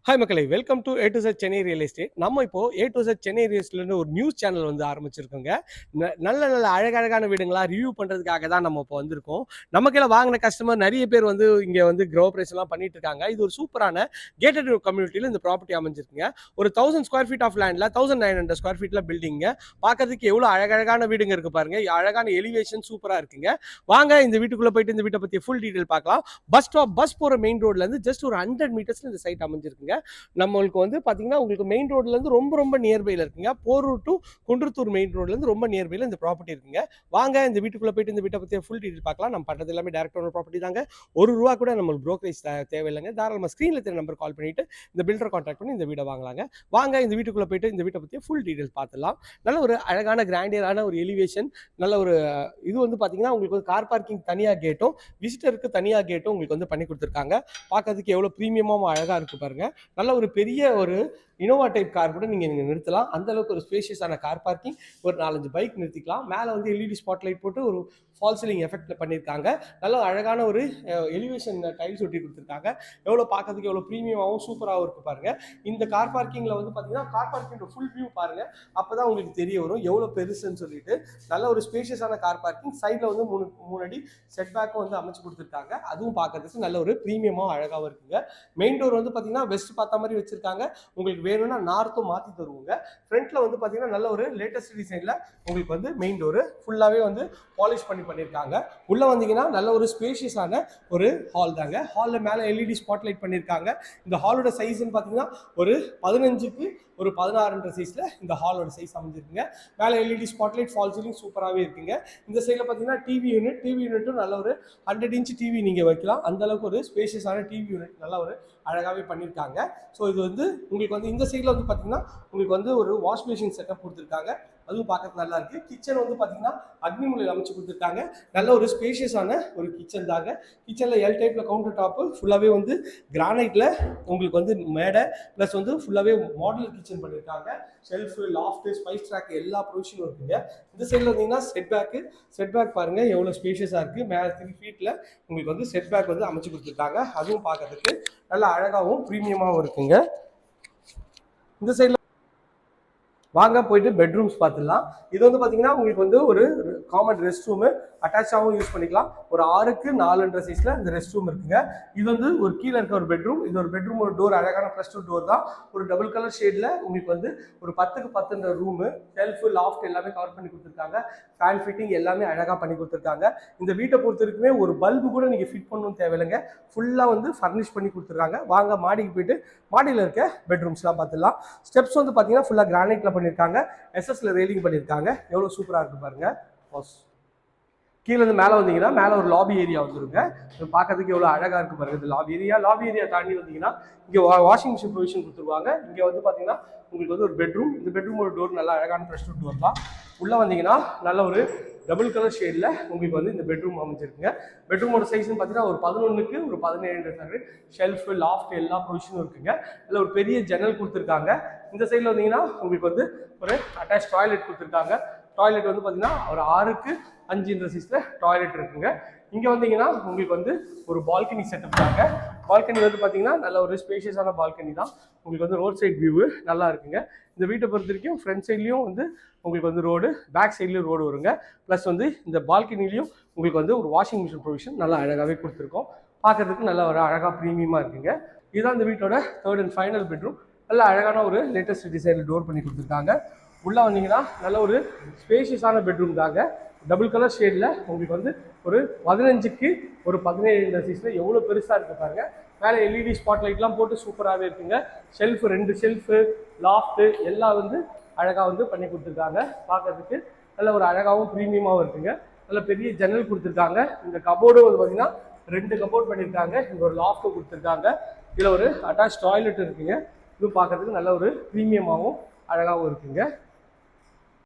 Hi மக்களை. Welcome to A to Z Chennai real estate நம்ம இப்போ A to Z Chennai real எஸ்டேட்னு ஒரு news channel வந்து ஆரம்பிச்சிருக்கோங்க. ந- நல்ல நல்ல அழகழகான வீடுங்களா ரிவ்யூ பண்ணுறதுக்காக தான் நம்ம இப்போ வந்திருக்கோம். நமக்கெல்லாம் வாங்கின கஸ்டமர் நிறைய பேர் வந்து இங்கே வந்து க்ரோ எல்லாம் பண்ணிட்டு இருக்காங்க. இது ஒரு சூப்பரான கேட்டட் கம்யூனிட்டியில் இந்த ப்ராப்பர்ட்டி அமைஞ்சிருக்குங்க. ஒரு தௌசண்ட் ஸ்கொயர் ஃபீட் ஆஃப் லேண்டில் தௌசண்ட் நைன் ஹண்ட்ரட் ஸ்கொயர் ஃபீட்டில் பில்டிங்க பார்க்கறதுக்கு எவ்வளோ அழகழகான வீடுங்க இருக்கு பாருங்க. அழகான எலிவேஷன் சூப்பராக இருக்குங்க. வாங்க இந்த வீட்டுக்குள்ளே போயிட்டு இந்த வீட்டை பற்றி ஃபுல் டீட்டெயில் பார்க்கலாம். பஸ் ஸ்டாப் பஸ் போகிற மெயின் ரோட்லேருந்து ஜஸ்ட் ஒரு ஹண்ட்ரட் மீட்டர்ஸ் இந்த சைட் அமைஞ்சிருக்குங்க. நம்மளுக்கு வந்து பார்த்தீங்கன்னா உங்களுக்கு மெயின் ரோட்லேருந்து ரொம்ப ரொம்ப நியர்பையில் இருக்குங்க. போரூர் டு குன்றத்தூர் மெயின் ரோட்லேருந்து ரொம்ப நியர்பையில் இந்த ப்ராப்பர்ட்டி இருக்குங்க. வாங்க இந்த வீட்டுக்குள்ளே போயிட்டு இந்த வீட்டை பற்றி ஃபுல் டீட்டெயில் பார்க்கலாம். நம்ம பண்ணுறது எல்லாமே டேரக்ட் ஓனர் ப்ராப்பர்ட்டி தாங்க. ஒரு ரூபா கூட நம்மளுக்கு ப்ரோக்கரேஜ் தேவையில்லைங்க. தாராளமாக ஸ்க்ரீனில் தெரிய நம்பர் கால் பண்ணிட்டு இந்த பில்டரை கான்டாக்ட் பண்ணி இந்த வீடை வாங்கலாங்க. வாங்க இந்த வீட்டுக்குள்ளே போயிட்டு இந்த வீட்டை பற்றி ஃபுல் டீட்டெயில் பார்த்துலாம் நல்ல ஒரு அழகான கிராண்டியரான ஒரு எலிவேஷன் நல்ல ஒரு இது வந்து பார்த்தீங்கன்னா உங்களுக்கு வந்து கார் பார்க்கிங் தனியாக கேட்டும் விசிட்டருக்கு தனியாக கேட்டும் உங்களுக்கு வந்து பண்ணி கொடுத்துருக்காங்க. பார்க்கறதுக்கு எவ்வளோ ப்ரீமியமாக அழகாக இருக்குது பாருங்கள் நல்ல ஒரு பெரிய ஒரு இனோவா டைப் கார் கூட நீங்கள் இங்கே நிறுத்தலாம். அந்த அளவுக்கு ஒரு ஸ்பேஷியஸான கார் பார்க்கிங் ஒரு நாலஞ்சு பைக் நிறுத்திக்கலாம். மேலே வந்து எல்இடி ஸ்பாட் லைட் போட்டு ஒரு ஃபால் சீலிங் எஃபெக்ட்டில் பண்ணியிருக்காங்க. நல்ல அழகான ஒரு எலிவேஷன் டைல்ஸ் ஒட்டி கொடுத்துருக்காங்க. எவ்வளோ பார்க்கறதுக்கு எவ்வளோ ப்ரீமியமாகவும் சூப்பராகவும் இருக்கு பாருங்க. இந்த கார் பார்க்கிங்கில் வந்து பார்த்தீங்கன்னா கார் பார்க்கிங் ஃபுல் வியூ பாருங்க. அப்போ தான் உங்களுக்கு தெரிய வரும். எவ்வளோ பெருசுன்னு சொல்லிட்டு. நல்ல ஒரு ஸ்பேஷியஸான கார் பார்க்கிங் சைடில் வந்து மூணு மூணு அடி செட் பேக்கும் வந்து அமைச்சு கொடுத்துருக்காங்க. அதுவும் பார்க்கறதுக்கு நல்ல ஒரு ப்ரீமியமாக அழகாகவும் இருக்குங்க. மெயின் டோர் வந்து பார்த்தீங்கன்னா வெஸ்ட் பார்த்த மாதிரி வச்சிருக்காங்க. உங்களுக்கு வேணும்னா நார்த்தும் மாற்றி தருவோங்க. ஃப்ரண்ட்ல வந்து பார்த்தீங்கன்னா நல்ல ஒரு லேட்டஸ்ட் டிசைனில் உங்களுக்கு வந்து மெயின் டோரு ஃபுல்லாகவே வந்து பாலிஷ் பண்ணி பண்ணியிருக்காங்க உள்ளே வந்தீங்கன்னா நல்ல ஒரு ஸ்பேஷியஸான ஒரு ஹால் தாங்க. ஹாலில் மேலே எல்இடி ஸ்பாட் லைட் பண்ணியிருக்காங்க இந்த ஹாலோட சைஸ்ன்னு பார்த்தீங்கன்னா ஒரு பதினஞ்சுக்கு ஒரு பதினாறுன்ற சைஸில் இந்த ஹாலோட சைஸ் அமைஞ்சிருக்குங்க. மேலே எல்இடி ஸ்பாட்லைட் ஃபால் சீலிங் சூப்பராகவே இருக்குங்க. இந்த சைடில் பார்த்தீங்கன்னா டிவி யூனிட் டிவி யூனிட்டும் நல்ல ஒரு ஹண்ட்ரட் இன்ச் டிவி நீங்கள் வைக்கலாம். அந்த அளவுக்கு ஒரு ஸ்பேஷியஸான டிவி யூனிட் நல்ல ஒரு அழகாகவே பண்ணியிருக்காங்க ஸோ இது வந்து உங்களுக்கு வந்து இந்த சைடில் வந்து பார்த்தீங்கன்னா உங்களுக்கு வந்து ஒரு வாஷ் மிஷின் செட்டப் கொடுத்துருக்காங்க. அதுவும் பார்க்கறது நல்லா இருக்கு. கிச்சன் வந்து பார்த்தீங்கன்னா அக்னி மூலையில் அமைச்சு கொடுத்துருக்காங்க. நல்ல ஒரு ஸ்பேஷியஸான ஒரு கிச்சன் தாங்க. கிச்சனில் எல் டைப்பில் கவுண்டர் டாப்பு ஃபுல்லாகவே வந்து கிரானைட்டில் உங்களுக்கு வந்து மேடை ப்ளஸ் வந்து ஃபுல்லாகவே மாடல் கிச்சன் பண்ணியிருக்காங்க ஷெல்ஃபு லாஃப்ட்டு ஸ்பைஸ் ட்ராக் எல்லா ப்ரொவிஷனும் இருக்குங்க. இந்த சைடில் வந்தீங்கன்னா செட் பேக்கு செட் பேக் பாருங்கள் எவ்வளோ ஸ்பேஷியஸாக இருக்குது மேலே த்ரீ ஃபீட்டில் உங்களுக்கு வந்து செட் பேக் வந்து அமைச்சு கொடுத்துருக்காங்க. அதுவும் பார்க்கறதுக்கு நல்லா அழகாகவும் ப்ரீமியமாகவும் இருக்குங்க. இந்த சைடில் வாங்க போயிட்டு பெட்ரூம்ஸ் பார்த்துடலாம். இது வந்து பார்த்தீங்கன்னா உங்களுக்கு வந்து ஒரு காமன் ரெஸ்ட் ரூமு அட்டாச்சாகவும் யூஸ் பண்ணிக்கலாம். ஒரு ஆறுக்கு நாலுன்ற சைஸில் இந்த ரெஸ்ட் ரூம் இருக்குங்க. இது வந்து ஒரு கீழே இருக்க ஒரு பெட்ரூம் இது ஒரு பெட்ரூம் ஒரு டோர் அழகான ப்ளஸ் டூ டோர் தான். ஒரு டபுள் கலர் ஷேடில் உங்களுக்கு வந்து ஒரு பத்துக்கு பத்துன்ற ரூமு செல்ஃபு லாஃப்ட் எல்லாமே கவர் பண்ணி கொடுத்துருக்காங்க. ஃபேன் ஃபிட்டிங் எல்லாமே அழகாக பண்ணி கொடுத்துருக்காங்க. இந்த வீட்டை பொறுத்த வரைக்குமே ஒரு பல்பு கூட நீங்கள் ஃபிட் பண்ணணும் தேவையில்லைங்க. ஃபுல்லாக வந்து ஃபர்னிஷ் பண்ணி கொடுத்துருக்காங்க. வாங்க மாடிக்கு போயிட்டு மாடியில் இருக்க பெட்ரூம்ஸ்லாம் பார்த்துடலாம். ஸ்டெப்ஸ் வந்து பார்த்தீங்கன்னா ஃபுல்லாக கிரானைட்டில் பண்ணியிருக்காங்க எஸ்எஸ்ல ரெயிலிங் பண்ணியிருக்காங்க எவ்வளோ சூப்பராக இருக்கு பாருங்க. Pause. கீழே இருந்து மேலே வந்தீங்கன்னா மேலே ஒரு லாபி ஏரியா வந்துருங்க. பார்க்கறதுக்கு எவ்வளோ அழகாக இருக்கு பாருங்க. இது லாபி ஏரியா லாபி ஏரியா தாண்டி வந்தீங்கன்னா இங்கே வாஷிங் மிஷின் ப்ரொவிஷன் கொடுத்துருவாங்க. இங்கே வந்து பார்த்தீங்கன்னா உங்களுக்கு வந்து ஒரு பெட்ரூம் இந்த பெட்ரூமோட டோர் நல்லா அழகான ஃப்ரெஷ் டோர் தான். உள்ளே வந்தீங்கன்னா நல்ல ஒரு டபுள் கலர் ஷேடில் உங்களுக்கு வந்து இந்த பெட்ரூம் அமைஞ்சிருக்குங்க. பெட்ரூமோட சைஸ்னு பார்த்தீங்கன்னா ஒரு பதினொன்றுக்கு ஒரு பதினேழு ஷெல்ஃபு லாஃப்ட் எல்லா ப்ரொவிஷனும் இருக்குங்க. இதில் ஒரு பெரிய ஜன்னல் கொடுத்துருக்காங்க. இந்த சைடில் வந்தீங்கன்னா உங்களுக்கு வந்து ஒரு அட்டாச் டாய்லெட் கொடுத்துருக்காங்க. டாய்லெட் வந்து பார்த்தீங்கன்னா ஒரு ஆறுக்கு அஞ்சுன்ற சைஸில் டாய்லெட் இருக்குங்க. இங்கே வந்தீங்கன்னா உங்களுக்கு வந்து ஒரு பால்கனி செட்டப் தாங்க. பால்கனி வந்து பார்த்தீங்கன்னா நல்ல ஒரு ஸ்பேஷியஸான பால்கனி தான். உங்களுக்கு வந்து ரோட் சைட் வியூ நல்லா இருக்குங்க. இந்த வீட்டை பொறுத்த வரைக்கும் ஃப்ரண்ட் சைட்லேயும் வந்து உங்களுக்கு வந்து ரோடு பேக் சைட்லேயும் ரோடு வருங்க. ப்ளஸ் வந்து இந்த பால்கனிலையும் உங்களுக்கு வந்து ஒரு வாஷிங் மிஷின் ப்ரொவிஷன் நல்லா அழகாகவே கொடுத்துருக்கோம். பார்க்கறதுக்கு நல்ல ஒரு அழகாக ப்ரீமியமாக இருக்குங்க. இதுதான் இந்த வீட்டோட தேர்ட் அண்ட் ஃபைனல் பெட்ரூம் நல்ல அழகான ஒரு லேட்டஸ்ட் டிசைனில் டோர் பண்ணி கொடுத்துருக்காங்க. உள்ளே வந்தீங்கன்னா நல்ல ஒரு ஸ்பேஷியஸான பெட்ரூம் தாங்க. டபுள் கலர் ஷேடில் உங்களுக்கு வந்து ஒரு பதினஞ்சுக்கு ஒரு பதினேழு இந்த சைஸில் எவ்வளோ பெருசாக இருக்குது பாருங்கள் மேலே எல்இடி ஸ்பாட் லைட்லாம் போட்டு சூப்பராகவே இருக்குங்க. ஷெல்ஃபு ரெண்டு ஷெல்ஃபு லாஃப்ட்டு எல்லாம் வந்து அழகாக வந்து பண்ணி கொடுத்துருக்காங்க. பார்க்கறதுக்கு நல்ல ஒரு அழகாகவும் ப்ரீமியமாகவும் இருக்குங்க. நல்ல பெரிய ஜன்னல் கொடுத்துருக்காங்க. இந்த கபோர்டும் வந்து பார்த்தீங்கன்னா ரெண்டு கபோர்ட் பண்ணியிருக்காங்க. இங்கே ஒரு லாஃப்ட்டு கொடுத்துருக்காங்க. இதில் ஒரு அட்டாச் டாய்லெட் இருக்குங்க. இதுவும் பார்க்கறதுக்கு நல்ல ஒரு ப்ரீமியமாகவும் அழகாகவும் இருக்குங்க.